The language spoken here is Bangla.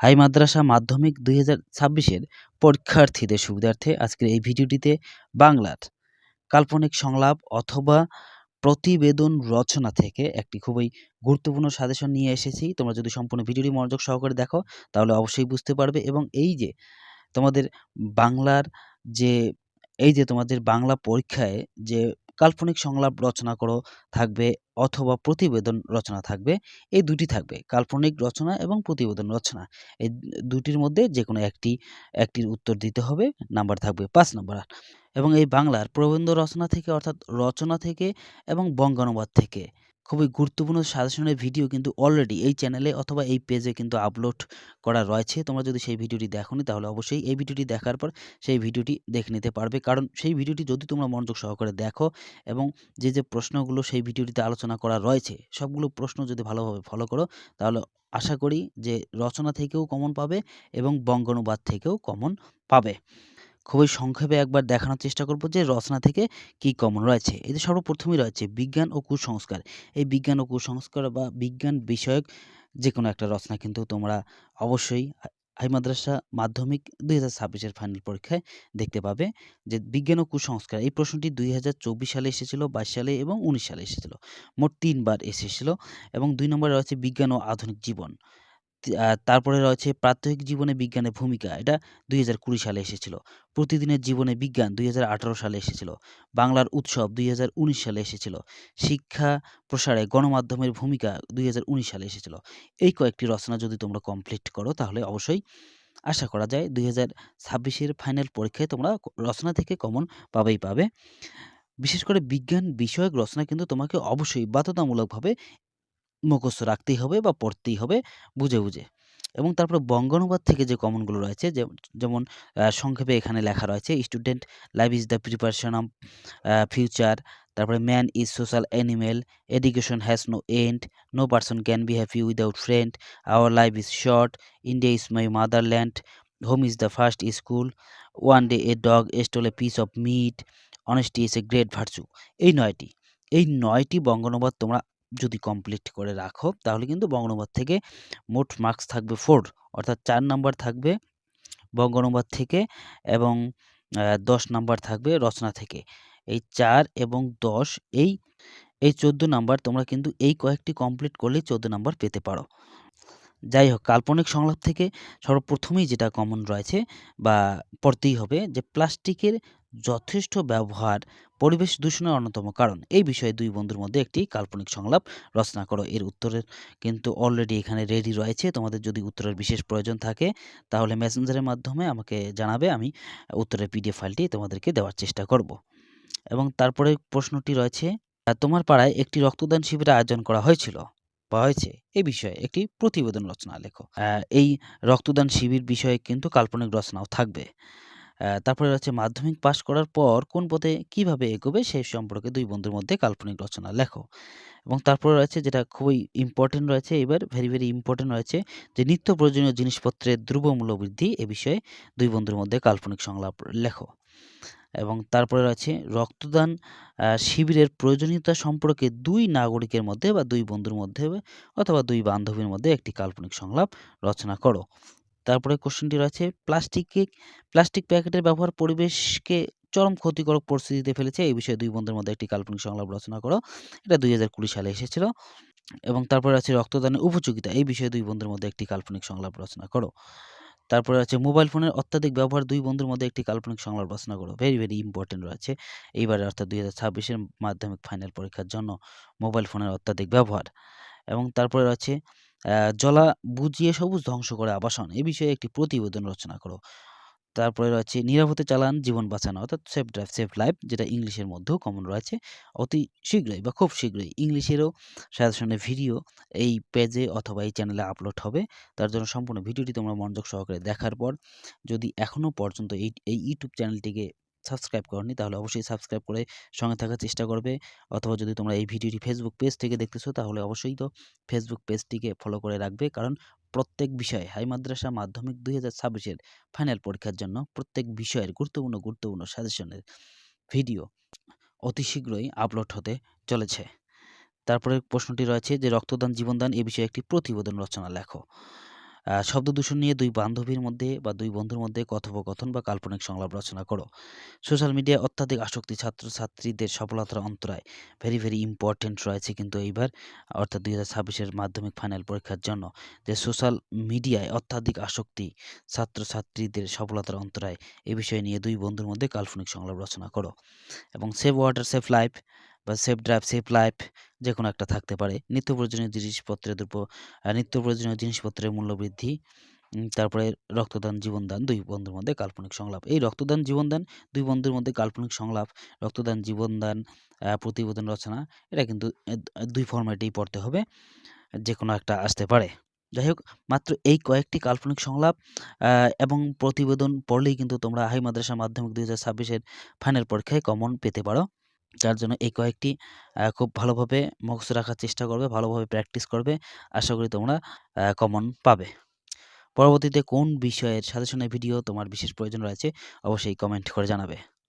হাই মাদ্রাসা মাধ্যমিক দুই হাজার ছাব্বিশের পরীক্ষার্থীদের সুবিধার্থে আজকের এই ভিডিওটিতে বাংলার কাল্পনিক সংলাপ অথবা প্রতিবেদন রচনা থেকে একটি খুবই গুরুত্বপূর্ণ সাজেশন নিয়ে এসেছি। তোমরা যদি সম্পূর্ণ ভিডিওটি মনোযোগ সহকারে দেখো, তাহলে অবশ্যই বুঝতে পারবে এবং এই যে তোমাদের বাংলার যে, এই যে তোমাদের বাংলা পরীক্ষায় যে কাল্পনিক সংলাপ রচনা করো, থাকবে অথবা প্রতিবেদন রচনা থাকবে, এই দুটি থাকবে। কাল্পনিক রচনা এবং প্রতিবেদন রচনা। এই দুটির মধ্যে যে কোনো একটি, একটির উত্তর দিতে হবে, নাম্বার থাকবে পাঁচ নাম্বার এবং এই বাংলার প্রবন্ধ রচনা থেকে অর্থাৎ রচনা থেকে এবং বঙ্গানুবাদ থেকে খুবই গুরুত্বপূর্ণ সাজেশনের ভিডিও কিন্তু অলরেডি এই চ্যানেলে অথবা এই পেজে কিন্তু আপলোড করা রয়েছে। তোমরা যদি সেই ভিডিওটি দেখোনি, তাহলে অবশ্যই এই ভিডিওটি দেখার পর সেই ভিডিওটি দেখে নিতে পারবে। কারণ সেই ভিডিওটি যদি তোমরা মনোযোগ সহকারে দেখো এবং যে যে প্রশ্নগুলো সেই ভিডিওটিতে আলোচনা করা রয়েছে, সবগুলো প্রশ্ন যদি ভালোভাবে ফলো করো, তাহলে আশা করি যে রচনা থেকেও কমন পাবে এবং বঙ্গানুবাদ থেকেও কমন পাবে। খুবই সংক্ষেপে একবার দেখানোর চেষ্টা করব যে রচনা থেকে কি কমন রয়েছে। এতে সর্বপ্রথমেই রয়েছে বিজ্ঞান ও কুসংস্কার। এই বিজ্ঞান ও কুসংস্কার বা বিজ্ঞান বিষয়ক যে কোনো একটা রচনা কিন্তু তোমরা অবশ্যই হাই মাদ্রাসা মাধ্যমিক দুই হাজার ছাব্বিশের ফাইনাল পরীক্ষায় দেখতে পাবে যে বিজ্ঞান ও কুসংস্কার। এই প্রশ্নটি দুই হাজার চব্বিশ সালে এসেছিল, বাইশ সালে এবং উনিশ সালে এসেছিল। মোট তিনবার এসেছিল এবং দুই নম্বরে রয়েছে বিজ্ঞান ও আধুনিক জীবন। তারপরে রয়েছে প্রাত্যহিক জীবনে বিজ্ঞানের ভূমিকা। এটা দুই হাজার কুড়ি সালে এসেছিল। প্রতিদিনের জীবনে বিজ্ঞান দুই হাজার আঠারো সালে এসেছিল। বাংলার উৎসব দুই হাজার উনিশ সালে এসেছিল। শিক্ষা প্রসারে গণমাধ্যমের ভূমিকা দুই হাজার উনিশ সালে এসেছিল। এই কয়েকটি রচনা যদি তোমরা কমপ্লিট করো, তাহলে অবশ্যই আশা করা যায় দুই হাজার ছাব্বিশের ফাইনাল পরীক্ষায় তোমরা রচনা থেকে কমন পাবেই পাবে। বিশেষ করে বিজ্ঞান বিষয়ক রচনা কিন্তু তোমাকে অবশ্যই বাধ্যতামূলকভাবে মুখস্থ রাখতেই হবে বা পড়তেই হবে বুঝে বুঝে। এবং তারপরে বঙ্গানুবাদ থেকে যে কমনগুলো রয়েছে যেমন সংক্ষেপে এখানে লেখা রয়েছে student life is the preparation of future তারপরে man is social animal education has no end no person can be happy without friend our life is short India is my motherland home is the first school one day a dog stole a piece of meat honesty is a great virtue এই নয়টি। এই নয়টি বঙ্গানুবাদ তোমরা যদি কমপ্লিট করে রাখো, তাহলে কিন্তু বঙ্গানুবাদ থেকে মোট মার্কস থাকবে ফোর অর্থাৎ চার নাম্বার থাকবে বঙ্গানুবাদ থেকে এবং দশ নাম্বার থাকবে রচনা থেকে। এই চার এবং দশ, এই এই চোদ্দ নাম্বার তোমরা কিন্তু এই কয়েকটি কমপ্লিট করলেই চোদ্দ নাম্বার পেতে পারো। যাই হোক, কাল্পনিক সংলাপ থেকে সর্বপ্রথমেই যেটা কমন রয়েছে বা পড়তেই হবে যে প্লাস্টিকের যথেষ্ট ব্যবহার পরিবেশ দূষণের অন্যতম কারণ। এই বিষয়ে দুই বন্ধুর মধ্যে একটি কাল্পনিক সংলাপ রচনা করো। এর উত্তরের কিন্তু অলরেডি এখানে রেডি রয়েছে। তোমাদের যদি উত্তরের বিশেষ প্রয়োজন থাকে, তাহলে মেসেঞ্জারের মাধ্যমে আমাকে জানাবে। আমি উত্তরের পিডিএফ ফাইলটি তোমাদেরকে দেওয়ার চেষ্টা করব। এবং তারপরে প্রশ্নটি রয়েছে তোমার পাড়ায় একটি রক্তদান শিবিরের আয়োজন করা হয়েছিল বা হয়েছে? এই বিষয়ে একটি প্রতিবেদন রচনা লেখো। এই রক্তদান শিবির বিষয়ে কিন্তু কাল্পনিক রচনাও থাকবে। তারপরে রয়েছে মাধ্যমিক পাশ করার পর কোন পথে কীভাবে এগোবে সেই সম্পর্কে দুই বন্ধুর মধ্যে কাল্পনিক রচনা লেখো। এবং তারপরে রয়েছে যেটা খুবই ইম্পর্টেন্ট রয়েছে এবার ভেরি ভেরি ইম্পর্টেন্ট রয়েছে যে নিত্য প্রয়োজনীয় জিনিসপত্রের ধ্রুব মূল্য বৃদ্ধি এ বিষয়ে দুই বন্ধুর মধ্যে কাল্পনিক সংলাপ লেখো। এবং তারপরে রয়েছে রক্তদান শিবিরের প্রয়োজনীয়তা সম্পর্কে দুই নাগরিকের মধ্যে বা দুই বন্ধুর মধ্যে অথবা দুই বান্ধবীর মধ্যে একটি কাল্পনিক সংলাপ রচনা করো। তারপরে কোশ্চেনটি রয়েছে প্লাস্টিকে প্লাস্টিক প্যাকেটের ব্যবহার পরিবেশকে চরম ক্ষতিকারক পরিস্থিতিতে ফেলেছে। এই বিষয়ে দুই বন্ধুর মধ্যে একটি কাল্পনিক সংলাপ রচনা করো। এটা দুই হাজার কুড়ি সালে এসেছিল এবং তারপরে আছে রক্তদানের উপযোগিতা। এই বিষয়ে দুই বন্ধুর মধ্যে একটি কাল্পনিক সংলাপ রচনা করো। তারপরে আছে মোবাইল ফোনের অত্যাধিক ব্যবহার। দুই বন্ধুর মধ্যে একটি কাল্পনিক সংলাপ রচনা করো। ভেরি ভেরি ইম্পর্টেন্ট রয়েছে। এইবারে অর্থাৎ দুই হাজার ছাব্বিশের মাধ্যমিক ফাইনাল পরীক্ষার জন্য মোবাইল ফোনের অত্যাধিক ব্যবহার। এবং তারপরে রয়েছে জলা বুঝিয়ে সবুজ ধ্বংস করে আবাসন এ বিষয়ে একটি প্রতিবেদন রচনা করো। তারপরে রয়েছে, নিরাপদে চালান, জীবন বাঁচানো অর্থাৎ সেফ ড্রাইভ সেফ লাইফ যেটা ইংলিশের মধ্যেও কমন রয়েছে, অতি শীঘ্রই বা খুব শীঘ্রই ইংলিশেরও সাজেশনের ভিডিও এই পেজে অথবা এই চ্যানেলে আপলোড হবে। তার জন্য সম্পূর্ণ ভিডিওটি তোমরা মনোযোগ সহকারে দেখার পর যদি এখনও পর্যন্ত এই এই ইউটিউব চ্যানেলটিকে সাবস্ক্রাইব করনি, তাহলে অবশ্যই সাবস্ক্রাইব করে সঙ্গে থাকার চেষ্টা করবে। অথবা যদি তোমরা এই ভিডিওটি ফেসবুক পেজ থেকে দেখতেছো, তাহলে অবশ্যই তো ফেসবুক পেজটিকে ফলো করে রাখবে। কারণ প্রত্যেক বিষয়ে, হাই মাদ্রাসা মাধ্যমিক দুই হাজার ছাব্বিশের ফাইনাল পরীক্ষার জন্য প্রত্যেক বিষয়ের গুরুত্বপূর্ণ গুরুত্বপূর্ণ সাজেশনের ভিডিও অতি শীঘ্রই আপলোড হতে চলেছে। তারপরে প্রশ্নটি রয়েছে যে, রক্তদান, জীবনদান এ বিষয়ে একটি প্রতিবেদন রচনা লেখো। আ শব্দদূষণ নিয়ে দুই বান্ধবীর মধ্যে বা দুই বন্ধুর মধ্যে কথোপকথন বা কাল্পনিক সংলাপ রচনা করো। সোশ্যাল মিডিয়ায় অত্যাধিক আসক্তি ছাত্রছাত্রীদের সফলতার অন্তরায়। ভেরি, ভেরি ইম্পোর্টেন্ট রয়েছে কিন্তু এইবার অর্থাৎ ২০২৬ এর মাধ্যমিক ফাইনাল পরীক্ষার জন্য যে সোশ্যাল মিডিয়ায় অত্যাধিক আসক্তি ছাত্রছাত্রীদের সফলতার অন্তরায়। এ বিষয় নিয়ে দুই বন্ধুর মধ্যে কাল্পনিক সংলাপ রচনা করো। এবং সেভ ওয়াটার সেভ লাইফ বা সেভ ড্রাইভ সেভ লাইফ যে কোনো একটা থাকতে পারে। নিত্য প্রয়োজনীয় জিনিসপত্রের আ নিত্য প্রয়োজনীয় জিনিসপত্রের মূল্য বৃদ্ধি, তারপরে রক্তদান, জীবনদান দুই বন্ধুর মধ্যে কাল্পনিক সংলাপ। এই রক্তদান, জীবনদান দুই বন্ধুর মধ্যে কাল্পনিক সংলাপ, রক্তদান, জীবনদান, প্রতিবেদন রচনা এটা কিন্তু দুই ২ ফরম্যাটেই পড়তে হবে। যে কোনো একটা আসতে পারে। যাই হোক মাত্র এই কয়েকটি কাল্পনিক সংলাপ এবং প্রতিবেদন পড়লেই কিন্তু তোমরা হাই মাদ্রাসা মাধ্যমিক ২০২৬ এর ফাইনাল পরীক্ষায় কমন পেতে পারো। যার জন্য এই কয়েকটি খুব ভালোভাবে মুখস্থ রাখার চেষ্টা করবে, ভালোভাবে প্র্যাকটিস করবে। আশা করি তোমরা কমন পাবে। পরবর্তীতে কোন বিষয়ের সাজেশনের ভিডিও তোমার বিশেষ প্রয়োজন রয়েছে অবশ্যই কমেন্ট করে জানাবে।